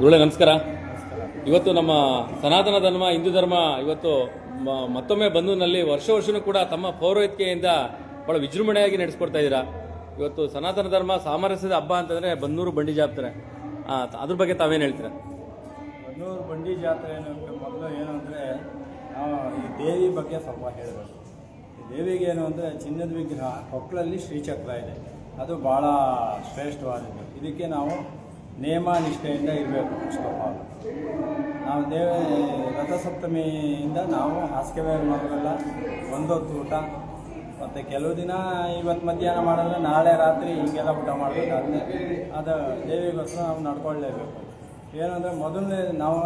ಗುರುಳೆ ನಮಸ್ಕಾರ. ಇವತ್ತು ನಮ್ಮ ಸನಾತನ ಧರ್ಮ, ಹಿಂದೂ ಧರ್ಮ ಇವತ್ತು ಮತ್ತೊಮ್ಮೆ ಬಂಧುನಲ್ಲಿ ವರ್ಷ ವರ್ಷನೂ ಕೂಡ ತಮ್ಮ ಪೌರೋಹಿತ್ಯೆಯಿಂದ ಭಾಳ ವಿಜೃಂಭಣೆಯಾಗಿ ನಡೆಸ್ಕೊಡ್ತಾ ಇದ್ದೀರಾ. ಇವತ್ತು ಸನಾತನ ಧರ್ಮ ಸಾಮರಸ್ಯದ ಹಬ್ಬ ಅಂತಂದರೆ ಬನ್ನೂರು ಬಂಡಿ ಜಾತ್ರೆ. ಅದ್ರ ಬಗ್ಗೆ ತಾವೇನು ಹೇಳ್ತೀರಾ? ಬನ್ನೂರು ಬಂಡಿ ಜಾತ್ರೆ ಮೊದಲು ಏನು ಅಂದರೆ, ನಾವು ಈ ದೇವಿ ಬಗ್ಗೆ ಸ್ವಲ್ಪ ಹೇಳಬೇಕು. ಈ ದೇವಿಗೆ ಏನು ಅಂದರೆ ಚಿನ್ನದ ವಿಗ್ರಹ ಕೊಕ್ಕಳಲ್ಲಿ ಶ್ರೀಚಕ್ರ ಇದೆ. ಅದು ಭಾಳ ಶ್ರೇಷ್ಠವಾದದ್ದು. ಇದಕ್ಕೆ ನಾವು ನೇಮ ನಿಷ್ಠೆಯಿಂದ ಇರಬೇಕು ಆಲ್ ನಾವು ದೇವ, ರಥಸಪ್ತಮಿಯಿಂದ ನಾವು ಹಾಸಿಗೆ ವ್ಯಾಯ ಮಾಡೋದಲ್ಲ ಒಂದೊತ್ತು ಊಟ. ಮತ್ತು ಕೆಲವು ದಿನ ಇವತ್ತು ಮಧ್ಯಾಹ್ನ ಮಾಡಿದ್ರೆ ನಾಳೆ ರಾತ್ರಿ ಹೀಗೆಲ್ಲ ಊಟ ಮಾಡಬೇಕಾದ್ರೆ ಅದು ದೇವಿಗೋಸ್ಕರ ನಾವು ನಡ್ಕೊಳ್ಳೇಬೇಕು. ಏನಂದರೆ ಮೊದಲನೇ ನಾವು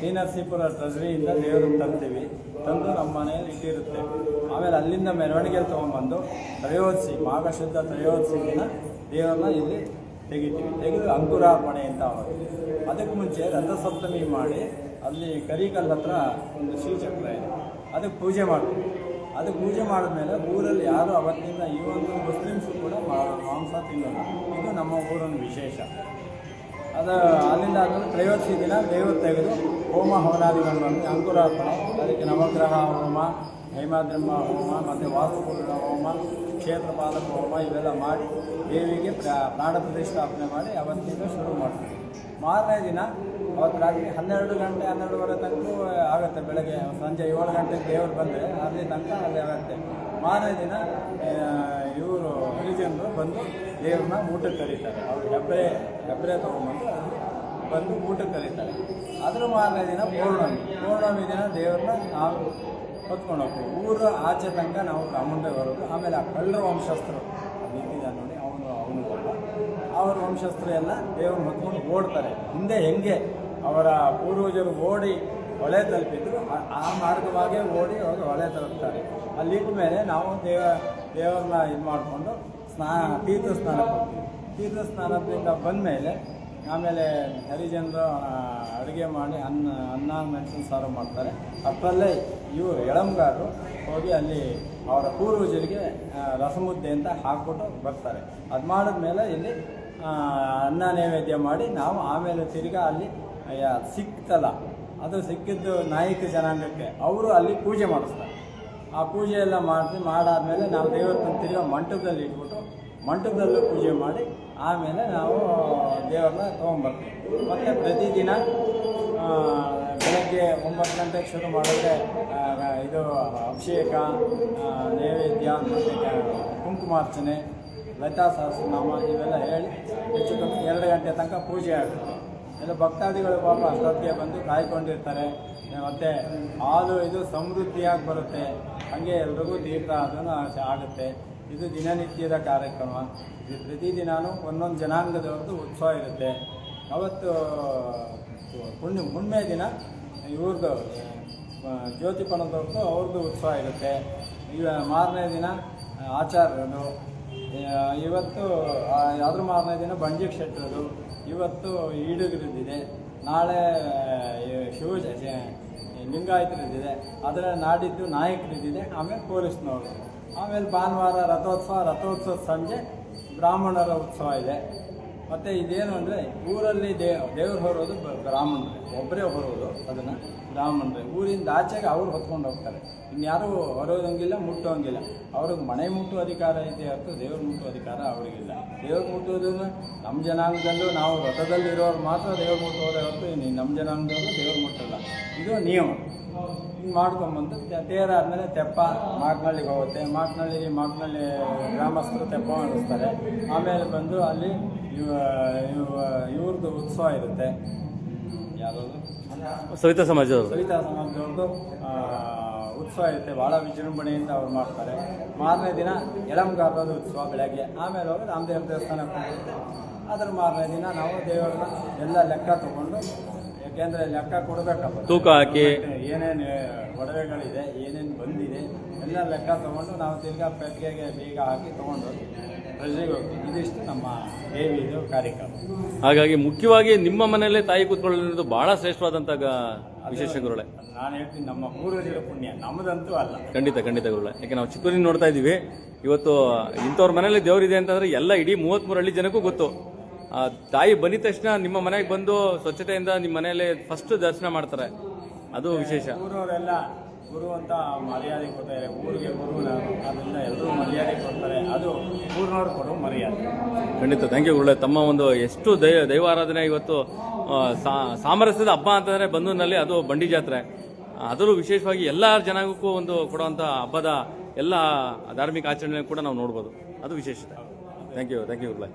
ಟಿ ನರಸೀಪುರ ಟ್ರೆಸರಿಯಿಂದ ದೇವ್ರನ್ನ ತರ್ತೀವಿ. ತಂದು ನಮ್ಮ ಮನೆಯಲ್ಲಿ ಇಟ್ಟಿರುತ್ತೆ. ಆಮೇಲೆ ಅಲ್ಲಿಂದ ಮೆರವಣಿಗೆ ತೊಗೊಂಬಂದು ತ್ರಯೋದಶಿ ಮಾಘ ಶುದ್ಧ ತ್ರಯೋದಶಿ ದಿನ ದೇವರನ್ನ ಇಲ್ಲಿ ತೆಗಿತೀವಿ. ತೆಗೆದು ಅಂಕುರಾರ್ಪಣೆ ಅಂತ ಅದಕ್ಕೆ ಮುಂಚೆ ರಥಸಪ್ತಮಿ ಮಾಡಿ ಅಲ್ಲಿ ಕರಿಕಲ್ ಹತ್ರ ಒಂದು ಶ್ರೀಚಕ್ರ ಇದೆ. ಅದಕ್ಕೆ ಪೂಜೆ ಮಾಡ್ತೀವಿ. ಅದಕ್ಕೆ ಪೂಜೆ ಮಾಡಿದ್ಮೇಲೆ ಊರಲ್ಲಿ ಯಾರು ಅವತ್ತಿಂದ ಈ ಒಂದು ಮುಸ್ಲಿಮ್ಸು ಕೂಡ ಮಾಂಸ ತಿನ್ನೋಲ್ಲ. ಇದು ನಮ್ಮ ಊರೊಂದು ವಿಶೇಷ. ಅದು ಅಲ್ಲಿಂದ ಆದಮೇಲೆ ತ್ರಯೋದಶಿ ದಿನ ದೇವರು ತೆಗೆದು ಹೋಮ ಹವನಾದಿಗಳನ್ನು ಅಂಕುರಾರ್ಪಣೆ, ಅದಕ್ಕೆ ನವಗ್ರಹ, ಹೋಮ ಹೇಮಾದ್ರಮ್ಮ ಹೋಮ ಮತ್ತು ವಾಸ್ತುಪೂರ್ಣ ಹೋಮ ಕ್ಷೇತ್ರ ಪಾಲಕ ಹೋಮ ಇವೆಲ್ಲ ಮಾಡಿ ದೇವಿಗೆ ಪ್ರ- ಪ್ರಾಣ ಪ್ರತಿಷ್ಠಾಪನೆ ಮಾಡಿ ಅವತ್ತಿಂದ ಶುರು ಮಾಡ್ತೀವಿ ಮಾರನೇ ದಿನ ಅವತ್ತು ರಾತ್ರಿ ಹನ್ನೆರಡು ಗಂಟೆ, ಹನ್ನೆರಡುವರೆ ತನಕ ಆಗುತ್ತೆ ಬೆಳಗ್ಗೆ, ಸಂಜೆ ಏಳು ಗಂಟೆಗೆ ದೇವರು ಬಂದರೆ ಅಲ್ಲಿ ತನಕ ಅಲ್ಲಿ ಆಗುತ್ತೆ. ಮಾರನೇ ದಿನ ಇವರು ಹರಿಜನರು ಬಂದು ದೇವ್ರನ್ನ ಊಟಕ್ಕೆ ಕರೀತಾರೆ. ಅವ್ರು ಹೆಬ್ಬರೆ ಹೆಬ್ಬರೆ ತೊಗೊಂಬಂದು ಬಂದು ಊಟ ಕರೀತಾರೆ ಅದ್ರ ಮಾರನೇ ದಿನ ಪೌರ್ಣಮಿ. ಪೌರ್ಣಮಿ ದಿನ ದೇವ್ರನ್ನ ನಾವು ಹೊತ್ಕೊಂಡು ಹೋಗ್ತೀವಿ. ಊರ ಆಚೆ ತನಕ ನಾವು ಕಾಮುಂಡೆ ಬರೋದು. ಆಮೇಲೆ ಆ ಕಳ್ಳರ ವಂಶಸ್ಥರು. ನಿಂತಿದ್ದಾನೆ ನೋಡಿ ಅವನು ಅವನು ಅವ್ರ ವಂಶಸ್ಥರು ಎಲ್ಲ ದೇವ್ರನ್ನ ಹೊತ್ಕೊಂಡು ಓಡ್ತಾರೆ. ಹಿಂದೆ ಹೆಂಗೆ? ಅವರ ಪೂರ್ವಜರು ಓಡಿ ಹೊಳೆ ತಲುಪಿದ್ರು. ಆ- ಮಾರ್ಗವಾಗೆ ಮಾರ್ಗವಾಗೇ ಓಡಿ ಅವರು ಹೊಳೆ ತಲುಪ್ತಾರೆ. ಅಲ್ಲಿಟ್ಟ ಮೇಲೆ ನಾವು ದೇವ, ದೇವರನ್ನ ಇದು ಮಾಡಿಕೊಂಡು ಸ್ನಾನ ತೀರ್ಥ ಸ್ನಾನಕ್ಕೆ ಹೋಗ್ತೀವಿ. ತೀರ್ಥ ಸ್ನಾನದಿಂದ ಬಂದಮೇಲೆ ಆಮೇಲೆ ಹರಿಜನರು ಅಡುಗೆ ಮಾಡಿ ಅನ್ನ ಅನ್ನ ಮೆಣಸಿನ ಸಾರು ಮಾಡ್ತಾರೆ. ಅಪ್ಪಲ್ಲೇ ಇವರು ಎಳಂಗಾರರು ಹೋಗಿ ಅಲ್ಲಿ ಅವರ ಪೂರ್ವಜರಿಗೆ ರಸಮುದ್ದೆ ಅಂತ ಹಾಕ್ಬಿಟ್ಟು ಬರ್ತಾರೆ. ಅದು ಮಾಡಿದ್ಮೇಲೆ ಇಲ್ಲಿ ಅನ್ನ ನೈವೇದ್ಯ ಮಾಡಿ ನಾವು ಆಮೇಲೆ ತಿರ್ಗಾ ಅಲ್ಲಿ ಸಿಕ್ತಲ್ಲ, ಅದು ಸಿಕ್ಕಿದ್ದು ನಾಯಕ ಜನಾಂಗಕ್ಕೆ, ಅವರು ಅಲ್ಲಿ ಪೂಜೆ ಮಾಡಿಸ್ತಾರೆ. ಆ ಪೂಜೆ ಎಲ್ಲ ಮಾಡಿ, ಮಾಡಾದಮೇಲೆ ನಾವು ದೇವರ ತಂದು ತಿರ್ಗಾ ಮಂಟಪದಲ್ಲಿ ಇಟ್ಬಿಟ್ಟು ಮಂಟಪದಲ್ಲೂ ಪೂಜೆ ಮಾಡಿ ಆಮೇಲೆ ನಾವು ದೇವ್ರನ್ನ ತೊಗೊಂಬರ್ತೀವಿ. ಮತ್ತು ಪ್ರತಿದಿನ ಬೆಳಗ್ಗೆ ಒಂಬತ್ತು ಗಂಟೆಗೆ ಶುರು ಮಾಡಿದ್ರೆ ಇದು ಅಭಿಷೇಕ ನೈವೇದ್ಯ, ಮತ್ತು ಕುಂಕುಮಾರ್ಚನೆ ಲತಾ ಸಹಸ್ರನಾಮ ಇವೆಲ್ಲ ಹೇಳಿ ಹೆಚ್ಚು ಕಮ್ಮಿ ಎರಡು ಗಂಟೆ ತನಕ ಪೂಜೆ ಆಗುತ್ತೆ. ಎಲ್ಲ ಭಕ್ತಾದಿಗಳು ಪಾಪ ಅಷ್ಟೊತ್ತಿಗೆ ಬಂದು ಕಾಯ್ಕೊಂಡಿರ್ತಾರೆ. ಮತ್ತು ಹಾಲು ಇದು ಸಮೃದ್ಧಿಯಾಗಿ ಬರುತ್ತೆ. ಹಾಗೆ ಎಲ್ರಿಗೂ ತೀರ್ಥ ಅದನ್ನು ಆಗುತ್ತೆ. ಇದು ದಿನನಿತ್ಯದ ಕಾರ್ಯಕ್ರಮ. ಇದು ಪ್ರತಿದಿನವೂ ಒಂದೊಂದು ಜನಾಂಗದವ್ರದ್ದು ಉತ್ಸವ ಇರುತ್ತೆ. ಅವತ್ತು ಹುಣ್ಣಿ ಹುಣ್ಣಿಮೆ ದಿನ ಇವ್ರದ್ದು ಜ್ಯೋತಿಪಣದವ್ರದ್ದು ಅವ್ರದ್ದು ಉತ್ಸವ ಇರುತ್ತೆ. ಇವ ಮಾರನೇ ದಿನ ಆಚಾರ್ಯರು ಇವತ್ತು ಅದ್ರ ಮಾರನೇ ದಿನ? ಬಂಜಿ ಕ್ಷೇತ್ರದ್ದು. ಇವತ್ತು ಈಡುಗಿರದಿದೆ ನಾಳೆ ಶಿವ ಲಿಂಗಾಯತರದ್ದಿದೆ. ಅದರ ನಾಡಿದ್ದು ನಾಯಕರಿದ್ದಿದೆ, ಆಮೇಲೆ ಪೊಲೀಸ್ನವರು. ಆಮೇಲೆ ಭಾನುವಾರ ರಥೋತ್ಸವ ರಥೋತ್ಸವ ಸಂಜೆ ಬ್ರಾಹ್ಮಣರ ಉತ್ಸವ ಇದೆ. ಮತ್ತು ಇದೇನು ಅಂದರೆ ಊರಲ್ಲಿ ದೇ, ದೇವ್ರು ಹೊರೋದು ಬ್ರಾಹ್ಮಣರೇ. ಒಬ್ಬರೇ ಹೊರೋದು ಅದನ್ನು ಬ್ರಾಹ್ಮಣರೇ. ಊರಿಂದ ಆಚೆಗೆ ಅವ್ರು ಹೊತ್ಕೊಂಡು ಹೋಗ್ತಾರೆ. ಇನ್ಯಾರೂ ಹೊರೋದಂಗಿಲ್ಲ, ಮುಟ್ಟೋಂಗಿಲ್ಲ. ಅವ್ರಿಗೆ ಮನೆ ಮುಟ್ಟುವ ಅಧಿಕಾರ ಇದೆ ಹೊರತು ದೇವ್ರ ಮುಟ್ಟುವ ಅಧಿಕಾರ ಅವರಿಗಿಲ್ಲ. ದೇವ್ರು ಮುಟ್ಟುವುದು ನಮ್ಮ ಜನಾಂಗದಲ್ಲೂ ನಾವು ರಥದಲ್ಲಿರೋರು ಮಾತ್ರ ದೇವ್ರು ಮುಟ್ಟೋದೇ ಹೊರತು ಇನ್ನು ನಮ್ಮ ಜನಾಂಗದಲ್ಲೂ ದೇವ್ರು ಮುಟ್ಟಲ್ಲ. ಇದು ನಿಯಮ. ಮಾಡ್ಕೊಂಬಂದು ತೇರ ಆದಮೇಲೆ ತೆಪ್ಪ ಮಾಕ್ನಳ್ಳಿಗೆ ಹೋಗುತ್ತೆ. ಮಾಕ್ನಳ್ಳಿ ಮಾಕ್ನಳ್ಳಿ ಗ್ರಾಮಸ್ಥರು ತೆಪ್ಪ ಮಾಡಿಸ್ತಾರೆ. ಆಮೇಲೆ ಬಂದು ಅಲ್ಲಿ ಇವ ಇವ ಇವ್ರದ್ದು ಉತ್ಸವ ಇರುತ್ತೆ. ಯಾರದು ಸವಿತಾ ಸಮಾಜದವರು ಸವಿತಾ ಸಮಾಜದವ್ರದ್ದು ಉತ್ಸವ ಇರುತ್ತೆ. ಭಾಳ ವಿಜೃಂಭಣೆಯಿಂದ ಅವ್ರು ಮಾಡ್ತಾರೆ. ಮಾರನೇ ದಿನ ಎಳಂಗಾರದ ಉತ್ಸವ ಬೆಳಗ್ಗೆ. ಆಮೇಲೆ ಹೋಗಿ ರಾಮದೇವ ದೇವಸ್ಥಾನಕ್ಕೆ ಹೋಗುತ್ತೆ ಅದ್ರ ಮಾರನೇ ದಿನ ನಾವು ದೇವರನ್ನ ಎಲ್ಲ ಲೆಕ್ಕ ತಗೊಂಡು ಯಾಕೆಂದರೆ ಲೆಕ್ಕ ಕೊಡಬೇಕಪ್ಪ. ತೂಕ ಹಾಕಿ. ಏನೇನು ಒಡವೆಗಳಿದೆ ಏನೇನು ಬಂದಿದೆ ಎಲ್ಲ ಲೆಕ್ಕ ತಗೊಂಡು ನಾವು ತಿರ್ಗಾ ಪೆಟ್ಟಿಗೆಗೆ ಬೀಗ ಹಾಕಿ ತೊಗೊಂಡು ಪ್ರಜೆಗೆ ಹೋಗ್ತೀವಿ. ಇದಿಷ್ಟು ನಮ್ಮ ದೇವಿದು ಕಾರ್ಯಕ್ರಮ. ಹಾಗಾಗಿ ಮುಖ್ಯವಾಗಿ ನಿಮ್ಮ ಮನೆಯಲ್ಲೇ ತಾಯಿ ಕೂತ್ಕೊಳ್ಳೋದು ಬಹಳ ಶ್ರೇಷ್ಠವಾದಂಥ ವಿಶೇಷ ಗುರುಳೆ ನಾನು ಹೇಳ್ತೀನಿ ನಮ್ಮ ಪೂರ್ವಜರ ಪುಣ್ಯ. ನಮ್ಮದಂತೂ ಅಲ್ಲ. ಖಂಡಿತ ಖಂಡಿತ ಗುರುಳೆ ಯಾಕೆ ನಾವು ಚಿಕ್ಕೂರಿನ ನೋಡ್ತಾ ಇದ್ದೀವಿ. ಇವತ್ತು ಇಂಥವ್ರ ಮನೆಯಲ್ಲಿ ದೇವರಿದೆ ಅಂತಂದ್ರೆ ಎಲ್ಲ ಇಡೀ ಮೂವತ್ಮೂರು ಹಳ್ಳಿ ಜನಕ್ಕೂ ಗೊತ್ತು. ಆ, ತಾಯಿ ಬಂದಿದ ತಕ್ಷಣ ನಿಮ್ಮ ಮನೆಗೆ ಬಂದು ಸ್ವಚ್ಛತೆಯಿಂದ ನಿಮ್ಮ ಮನೆಯಲ್ಲಿ ಫಸ್ಟ್ ದರ್ಶನ ಮಾಡ್ತಾರೆ. ಅದು ವಿಶೇಷ. ಊರವರೆಲ್ಲ ಗುರು ಅಂತ ಮರ್ಯಾದೆ ಕೊಡ್ತಾರೆ ಊರಿಗೆ ಗುರು ಅದರಿಂದ ಎಲ್ಲರೂ ಮರ್ಯಾದೆ ಕೊಡ್ತಾರೆ. ಅದು ಊರಿನವ್ರು ಕೊಡೋ ಮರ್ಯಾದೆ. ಖಂಡಿತ. ಥ್ಯಾಂಕ್ ಯು ಗುರುಳೆ ತಮ್ಮ ಒಂದು ಎಷ್ಟು ದೈವ ದೈವಾರಾಧನೆ ಇವತ್ತು ಸಾಮರಸ್ಯದ ಹಬ್ಬ ಅಂತಂದ್ರೆ ಬಂದೂರಿನಲ್ಲಿ ಅದು ಬಂಡಿ ಜಾತ್ರೆ. ಅದರಲ್ಲೂ ವಿಶೇಷವಾಗಿ ಎಲ್ಲ ಜನಕ್ಕೂ ಒಂದು ಕೊಡುವಂಥ ಹಬ್ಬದ ಎಲ್ಲ ಧಾರ್ಮಿಕ ಆಚರಣೆ ಕೂಡ ನಾವು ನೋಡ್ಬೋದು. ಅದು ವಿಶೇಷತೆ. Thank you thank you ಗುರುಳೆ